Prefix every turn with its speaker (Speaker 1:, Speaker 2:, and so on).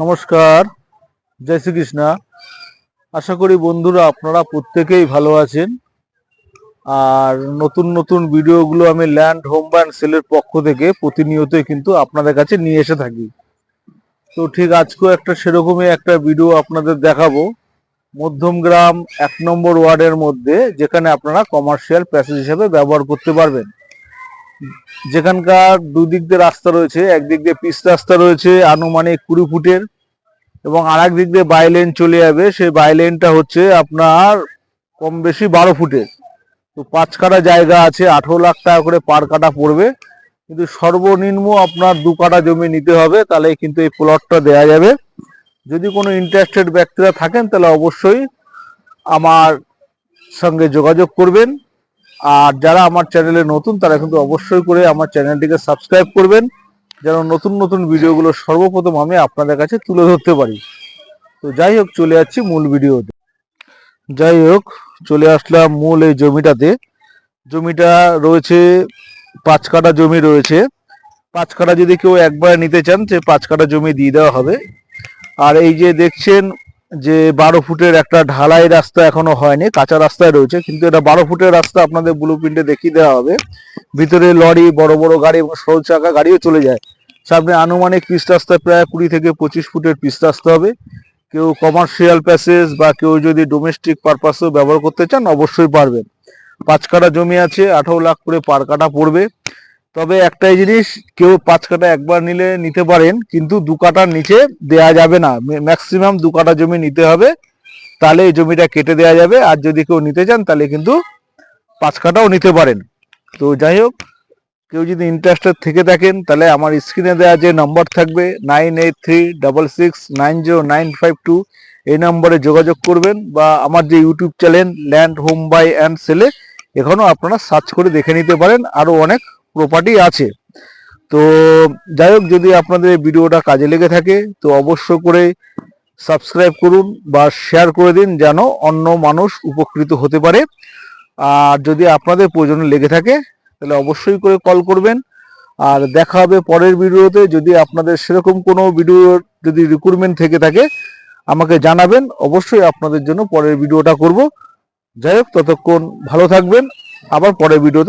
Speaker 1: নমস্কার, জয় শ্রীকৃষ্ণা। আশা করি বন্ধুরা আপনারা প্রত্যেকেই ভালো আছেন। আর নতুন নতুন ভিডিওগুলো আমি ল্যান্ড, হোম অ্যান্ড সেলের পক্ষ থেকে প্রতিনিয়তই কিন্তু আপনাদের কাছে নিয়ে এসে থাকি। তো ঠিক আজকেও একটা সেরকমই একটা ভিডিও আপনাদের দেখাবো। মধ্যমগ্রাম এক নম্বর ওয়ার্ডের মধ্যে, যেখানে আপনারা কমার্শিয়াল প্যাসেজ হিসেবে ব্যবহার করতে পারবেন। যেখানকার দুদিক দিয়ে রাস্তা রয়েছে, একদিক দিয়ে পিচ রাস্তা রয়েছে, আনুমানিক কুড়ি ফুটের, এবং আর দিক দিয়ে বাইলেন চলে যাবে। সেই বাইলেনটা হচ্ছে আপনার কম বেশি বারো ফুটের। তো পাঁচ কাটা জায়গা আছে, আঠেরো লাখ টাকা করে পার কাটা পড়বে। কিন্তু সর্বনিম্ন আপনার দু কাটা জমি নিতে হবে, তাহলে কিন্তু এই প্লটটা দেয়া যাবে। যদি কোনো ইন্টারেস্টেড ব্যক্তিরা থাকেন, তাহলে অবশ্যই আমার সঙ্গে যোগাযোগ করবেন। আর যারা আমার চ্যানেলে নতুন, তারা কিন্তু অবশ্যই করে আমার চ্যানেলটিকে সাবস্ক্রাইব করবেন, যেন নতুন নতুন ভিডিওগুলো সর্বপ্রথম আমি আপনাদের কাছে তুলে ধরতে পারি। তো যাই হোক, চলে যাচ্ছি মূল ভিডিওতে যাই হোক, চলে আসলাম মূল এই জমিটাতে। জমিটা রয়েছে, পাঁচ কাটা জমি রয়েছে। পাঁচ কাটা যদি কেউ একবার নিতে চান, সে পাঁচ কাটা জমি দিয়ে দেওয়া হবে। আর এই যে দেখছেন যে বারো ফুটের একটা ঢালাই রাস্তা এখনও হয়নি, কাঁচা রাস্তায় রয়েছে, কিন্তু এটা বারো ফুটের রাস্তা আপনাদের ব্লু প্রিন্টে দেখিয়ে দেওয়া হবে। ভিতরে লরি, বড় বড় গাড়ি এবং সরু চাকা গাড়িও চলে যায়। সামনে আনুমানিক পিচ রাস্তা প্রায় কুড়ি থেকে পঁচিশ ফুটের পিচ রাস্তা হবে। কেউ কমার্শিয়াল প্যাসেজ বা কেউ যদি ডোমেস্টিক পারপাসেও ব্যবহার করতে চান, অবশ্যই পারবেন। পাঁচ কাঠা জমি আছে, আঠারো লাখ করে পার কাঠা পড়বে। তবে একটাই জিনিস, কেউ পাঁচ কাটা একবার নিলে নিতে পারেন, কিন্তু দু কাঠার নিচে দেয়া যাবে না। ম্যাক্সিমাম দু কাঠা জমি নিতে হবে, তাহলে এই জমিটা কেটে দেওয়া যাবে। আর যদি কেউ নিতে চান, তাহলে কিন্তু পাঁচ কাটাও নিতে পারেন। তো যাই হোক, কেউ যদি ইন্টারেস্টেড থেকে থাকেন, তাহলে আমার স্ক্রিনে দেওয়া যে নম্বর থাকবে nine eight three double six nine zero nine five two এই নম্বরে যোগাযোগ করবেন, বা আমার যে YouTube channel land home buy and সেলে এখনও আপনারা সার্চ করে দেখে নিতে পারেন। আরও অনেক প্রপার্টি আছে। তো যাই হোক, যদি আপনাদের ভিডিওটা কাজে লেগে থাকে, তো অবশ্য করে সাবস্ক্রাইব করুন বা শেয়ার করে দিন যেন অন্য মানুষ উপকৃত হতে পারে। আর যদি আপনাদের প্রয়োজনে লেগে থাকে, তাহলে অবশ্যই করে কল করবেন। আর দেখা হবে পরের ভিডিওতে। যদি আপনাদের সেরকম কোনো ভিডিও যদি রিক্রুটমেন্ট থেকে থাকে, আমাকে জানাবেন। অবশ্যই আপনাদের জন্য পরের ভিডিওটা করব। যাই হোক, ততক্ষণ ভালো থাকবেন। আবার পরের ভিডিওতে